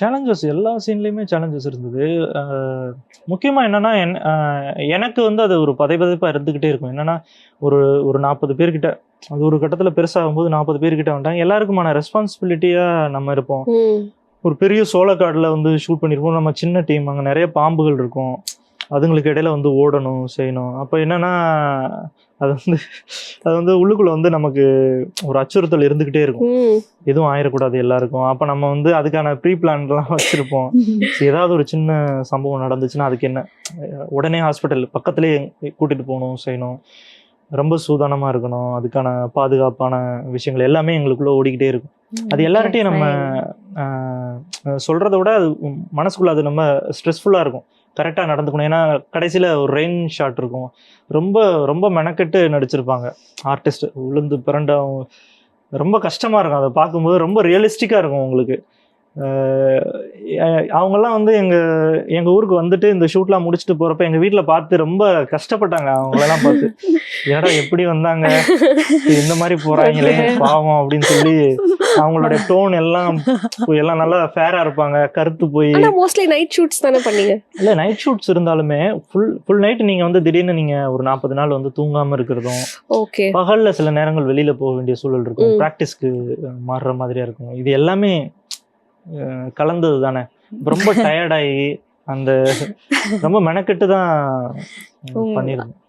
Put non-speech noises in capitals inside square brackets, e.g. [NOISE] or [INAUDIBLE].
Challenges எல்லா சீன்லேயுமே challenges இருந்தது. அஹ் முக்கியமா என்னன்னா என் எனக்கு வந்து அது ஒரு பதைபதைப்பா இருந்துகிட்டே இருக்கும். என்னன்னா ஒரு ஒரு நாற்பது பேர்கிட்ட அது ஒரு கட்டத்தில் பெருசாகும்போது நாற்பது பேர்கிட்ட வந்துட்டாங்க. எல்லாருக்குமான ரெஸ்பான்சிபிலிட்டியா நம்ம இருப்போம். ஒரு பெரிய சோளக்காடில் வந்து ஷூட் பண்ணியிருப்போம் நம்ம சின்ன டீம் அங்கே நிறைய பாம்புகள் இருக்கும். அதுங்களுக்கு இடையில வந்து ஓடணும் செய்யணும். அப்போ என்னன்னா அது வந்து அது வந்து உள்ளுக்குள்ள வந்து நமக்கு ஒரு அச்சுறுத்தல் இருந்துகிட்டே இருக்கும். எதுவும் ஆயிடக்கூடாது எல்லாருக்கும். அப்போ நம்ம வந்து அதுக்கான ப்ரீ பிளான்லாம் வச்சிருப்போம். சரி, [LAUGHS] ஏதாவது ஒரு சின்ன சம்பவம் நடந்துச்சுன்னா அதுக்கு என்ன? உடனே ஹாஸ்பிட்டல் பக்கத்துலேயே கூட்டிட்டு போகணும் செய்யணும். ரொம்ப சூதானமா இருக்கணும். அதுக்கான பாதுகாப்பான விஷயங்கள் எல்லாமே எங்களுக்குள்ள ஓடிக்கிட்டே இருக்கும். அது எல்லார்ட்டையும் நம்ம சொல்றதை விட அது மனசுக்குள்ள அது நம்ம ஸ்ட்ரெஸ்ஃபுல்லா இருக்கும். கரெக்டாக நடந்துக்கணும். ஏன்னா கடைசியில் ஒரு ரெயின் ஷாட் இருக்கும். ரொம்ப ரொம்ப மெனக்கெட்டு நடிச்சிருப்பாங்க. ஆர்டிஸ்ட் உளுந்து பிறண்ட ரொம்ப கஷ்டமாக இருக்கும். அதை பார்க்கும்போது ரொம்ப ரியலிஸ்டிக்காக இருக்கும் உங்களுக்கு. அவங்கெல்லாம் வந்து எங்க எங்க ஊருக்கு வந்துட்டு இந்த ஷூட்லாம் முடிச்சுட்டு போறப்ப எங்க வீட்ல பார்த்து ரொம்ப கஷ்டப்பட்டாங்க. அவங்களெல்லாம் பார்த்து என்னடா எப்படி வந்தாங்க? இந்த மாதிரி போறாங்களே பாவம் அப்படின்னு சொல்லி அவங்களோட டோன் எல்லாம் எல்லாம் நல்லா ஃபேரா இருப்பாங்க. கருத்து போய் மோஸ்ட்லி நைட் ஷூட்ஸ் தானே பண்ணீங்க? இல்ல நைட் ஷூட்ஸ் இருந்தாலுமே ஃபுல் ஃபுல் நைட் நீங்க வந்து திடீர்னு நீங்க ஒரு நாற்பது நாள் வந்து தூங்காம இருக்கிறதும் ஓகே பகல்ல சில நேரங்கள் வெளியில போக வேண்டிய சூழல் இருக்கும். ப்ராக்டிஸ்க்கு மாறுற மாதிரியா இருக்கும். இது எல்லாமே கலந்தது தானே ரொம்ப டயர்டாகி அந்த ரொம்ப மெனக்கெட்டு தான் உம். பண்ணிருந்தோம்